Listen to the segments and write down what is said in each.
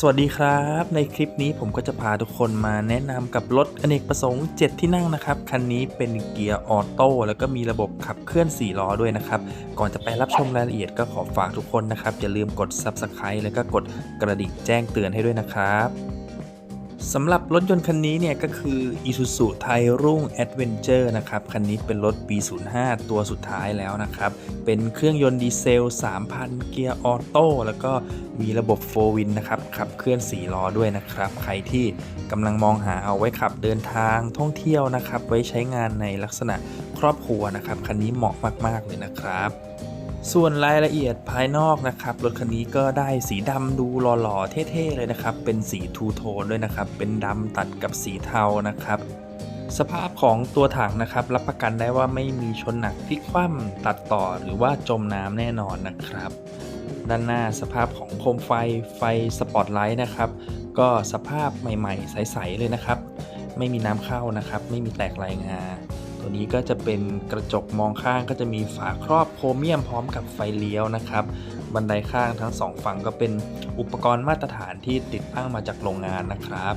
สวัสดีครับ ในคลิปนี้ผมก็จะพาทุกคนมาแนะนำกับรถอเนกประสงค์ 7 ที่นั่งนะครับ คันนี้เป็นเกียร์ออโต้แล้วก็มีระบบขับเคลื่อน 4 ล้อด้วยนะครับ ก่อนจะไปรับชมรายละเอียดก็ขอฝากทุกคนนะครับ อย่าลืมกด Subscribe แล้วก็กดกระดิ่งแจ้งเตือนให้ด้วยนะครับ สำหรับรถยนต์คันนี้เนี่ยก็คือ Isuzu ไทยรุ่ง Adventure นะครับ คันนี้เป็นรถปี 05 ตัวสุดท้ายแล้วนะครับ เป็นเครื่องยนต์ดีเซล 3,000 เกียร์ออโต้แล้วก็มีระบบ4 Win นะครับ ขับเคลื่อน 4 ล้อด้วยนะครับ ใครที่กำลังมองหาเอาไว้ขับเดินทางท่องเที่ยวนะครับ ไว้ใช้งานในลักษณะครอบครัวนะครับ คันนี้เหมาะมาก ๆ เลยนะครับ ส่วนรายละเอียดภายนอกนะครับรถคันนี้ก็ได้สีดำดูหล่อๆเท่ๆเลยนะครับ เป็นสีทูโทนด้วยนะครับ เป็นดำตัดกับสีเทานะครับ สภาพของตัวถังนะครับ รับประกันได้ว่าไม่มีชนหนักพลิกคว่ำตัดต่อหรือว่าจมน้ำแน่นอนนะครับ ด้านหน้าสภาพของโคมไฟไฟสปอตไลท์นะครับ ก็สภาพใหม่ๆ ใสๆเลยนะครับ ไม่มีน้ำเข้านะครับ ไม่มีแตกลายงา ตัวนี้ก็จะเป็นกระจกมองข้างก็จะมีฝาครอบโครเมียมพร้อมกับไฟเลี้ยวนะครับ บันไดข้างทั้งสองฝั่งก็เป็นอุปกรณ์มาตรฐานที่ติดตั้งมาจากโรงงานนะครับ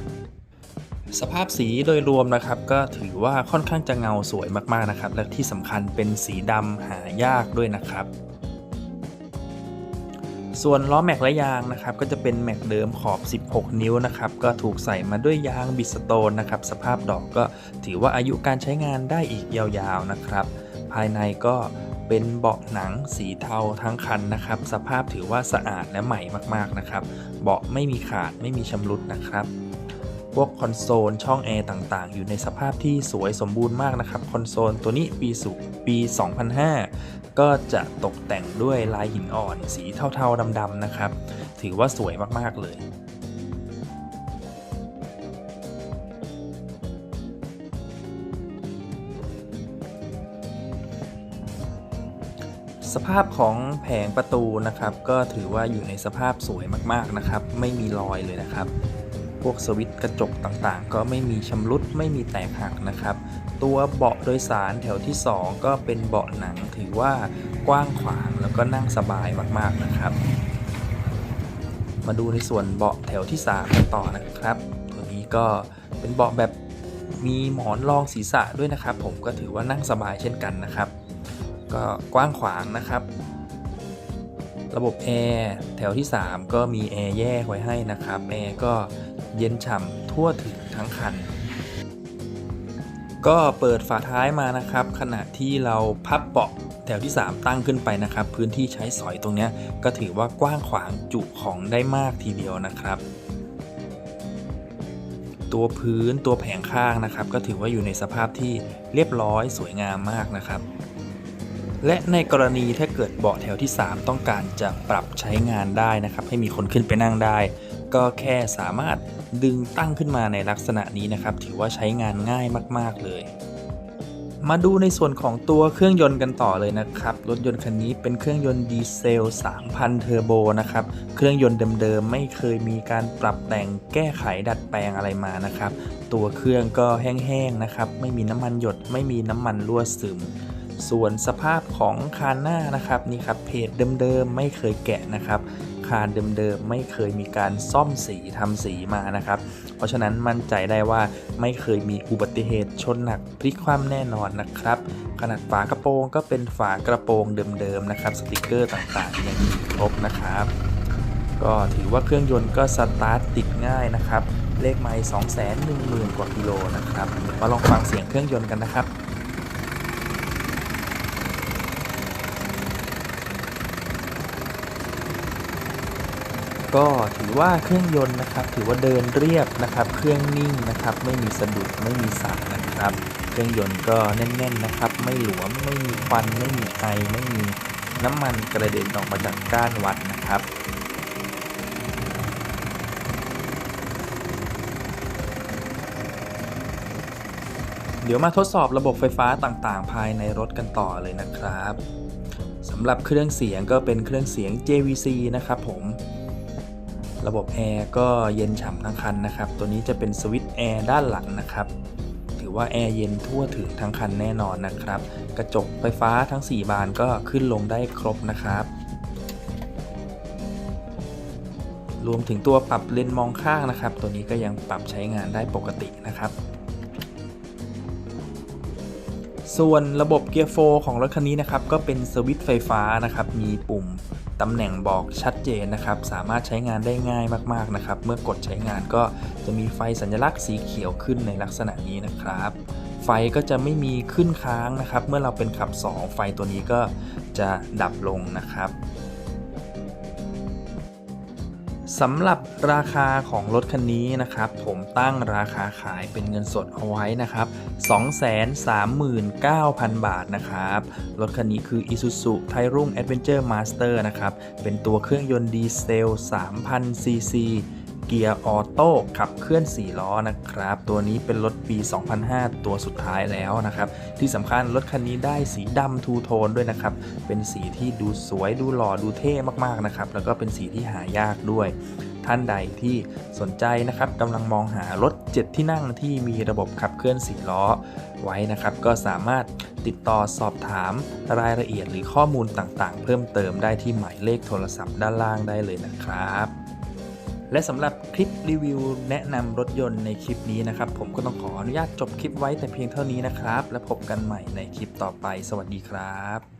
สภาพสีโดยรวมนะครับก็ถือว่าค่อนข้างจะเงาสวยมากๆนะครับ และที่สำคัญเป็นสีดำหายากด้วยนะครับ ส่วนล้อแม็กและยางนะครับก็จะเป็นแม็กเดิมขอบ 16 นิ้วนะครับก็ถูกใส่มาด้วยยางบิสโตนนะครับสภาพดอกก็ถือว่าอายุการใช้งานได้อีกยาวๆนะครับ ภายในก็เป็นเบาะหนังสีเทาทั้งคันนะครับ สภาพถือว่าสะอาดและใหม่มากๆนะครับ เบาะไม่มีขาดไม่มีชำรุดนะครับ วกคอนโซลช่องแอร์ต่างๆ อยู่ในสภาพที่สวยสมบูรณ์มากนะครับ คอนโซลตัวนี้ปีสุปี 2005 ก็จะตกแต่งด้วยลายหินอ่อน สีเทาๆดำๆนะครับ ถือว่าสวยมากๆเลยสภาพของแผงประตูนะครับ ก็ถือว่าอยู่ในสภาพสวยมากๆนะครับ ไม่มีรอยเลยนะครับ พวกสวิตช์กระจกต่างๆ ก็ไม่มีชำรุดไม่มีแตกหักนะครับ ตัวเบาะโดยสารแถวที่ 2 ก็เป็นเบาะหนังถือว่ากว้างขวางแล้วก็นั่งสบายมากๆนะครับ มาดูในส่วนเบาะแถวที่3กันต่อนะครับ ตัวนี้ก็เป็นเบาะแบบมีหมอนรองศีรษะด้วยนะครับ ผมก็ถือว่านั่งสบายเช่นกันนะครับ ก็กว้างขวางนะครับ ระบบแอร์แถวที่ 3 ก็มีแอร์แยกไว้ให้นะครับแอร์ก็เย็นฉ่ำทั่วถึงทั้งคัน ก็เปิดฝาท้ายมานะครับ ขณะที่เราพับเบาะแถวที่ 3 ตั้งขึ้นไปนะครับ พื้นที่ใช้สอยตรงนี้ก็ถือว่ากว้างขวางจุของได้มากทีเดียวนะครับ ตัวพื้นตัวแผงข้างนะครับ ก็ถือว่าอยู่ในสภาพที่เรียบร้อยสวยงามมากนะครับ และในกรณีถ้าเกิดเบาะแถวที่ 3 ต้องการจะปรับใช้งานได้นะครับ ให้มีคนขึ้นไปนั่งได้ ก็แค่สามารถดึงตั้งขึ้นมาในลักษณะนี้นะครับ ถือว่าใช้งานง่ายมาก ๆ เลย มาดูในส่วนของตัวเครื่องยนต์กันต่อเลยนะครับ รถยนต์คันนี้เป็นเครื่องยนต์ดีเซล 3,000 เทอร์โบนะครับ เครื่องยนต์เดิมๆไม่เคยมีการปรับแต่งแก้ไขดัดแปลงอะไรมานะครับ ตัวเครื่องก็แห้งๆนะครับ ไม่มีน้ำมันหยด ไม่มีน้ำมันรั่วซึม ส่วนสภาพของคานหน้านะครับนี่ครับเพจเดิมๆไม่เคยแกะนะครับ คานเดิมๆไม่เคยมีการซ่อมสีทำสีมานะครับ เพราะฉะนั้นมั่นใจได้ว่าไม่เคยมีอุบัติเหตุชนหนักพลิกคว่ำแน่นอนนะครับ ขนาดฝากระโปรงก็เป็นฝากระโปรงเดิมๆนะครับ สติกเกอร์ต่างๆยังมีครบนะครับ ก็ถือว่าเครื่องยนต์ก็สตาร์ทติดง่ายนะครับ เลขไมล์2 1 0 0 0 0 กว่ากิโลนะครับมาลองฟังเสียงเครื่องยนต์กันนะครับ ก็ถือว่าเครื่องยนต์นะครับ ถือว่าเดินเรียบนะครับ เครื่องนิ่งนะครับ ไม่มีสะดุดไม่มีสั่นนะครับ เครื่องยนต์ก็แน่นๆนะครับ ไม่หลวมไม่มีควันไม่มีไอไม่มีน้ำมันกระเด็นออกมาจากก้านวัดนะครับเดี๋ยวมาทดสอบระบบไฟฟ้าต่างๆ ภายในรถกันต่อเลยนะครับสำหรับเครื่องเสียงก็เป็นเครื่องเสียง JVC นะครับผม ระบบแอร์ก็เย็นฉ่ำทั้งคันนะครับ ตัวนี้จะเป็นสวิตช์แอร์ด้านหลังนะครับ ถือว่าแอร์เย็นทั่วถึงทั้งคันแน่นอนนะครับ กระจกไฟฟ้าทั้ง 4 บานก็ขึ้นลงได้ครบนะครับ รวมถึงตัวปรับเลนมองข้างนะครับ ตัวนี้ก็ยังปรับใช้งานได้ปกตินะครับส่วนระบบเกียร์โฟของรถคันนี้นะครับก็เป็นสวิตช์ไฟฟ้านะครับ มีปุ่ม ตำแหน่งบอกชัดเจนนะครับ สามารถใช้งานได้ง่ายมากๆนะครับ เมื่อกดใช้งานก็จะมีไฟสัญลักษณ์สีเขียวขึ้นในลักษณะนี้นะครับ ไฟก็จะไม่มีขึ้นค้างนะครับ เมื่อเราเป็นขับ 2 ไฟตัวนี้ก็จะดับลงนะครับ สำหรับราคาของรถคันนี้นะครับ ผมตั้งราคาขายเป็นเงินสดเอาไว้นะครับ 239,000 บาทนะครับ รถคันนี้คือ Isuzu t y r u n Adventure Master นะครับ เป็นตัวเครื่องยนต์ดีเซล 3,000ซีซี เกียร์ออโต้ขับเคลื่อน 4 ล้อนะครับ ตัวนี้เป็นรถปี 2005 ตัวสุดท้ายแล้วนะครับ ที่สำคัญรถคันนี้ได้สีดำทูโทนด้วยนะครับ เป็นสีที่ดูสวยดูหล่อดูเท่มากๆนะครับ แล้วก็เป็นสีที่หายากด้วยท่านใดที่สนใจนะครับกำลังมองหารถ 7 ที่นั่งที่มีระบบขับเคลื่อน 4 ล้อ ไว้นะครับ ก็สามารถติดต่อสอบถามรายละเอียดหรือข้อมูลต่างๆ เพิ่มเติมได้ที่หมายเลขโทรศัพท์ด้านล่างได้เลยนะครับ และสำหรับคลิปรีวิวแนะนำรถยนต์ในคลิปนี้นะครับ ผมก็ต้องขออนุญาตจบคลิปไว้แต่เพียงเท่านี้นะครับ และพบกันใหม่ในคลิปต่อไป สวัสดีครับ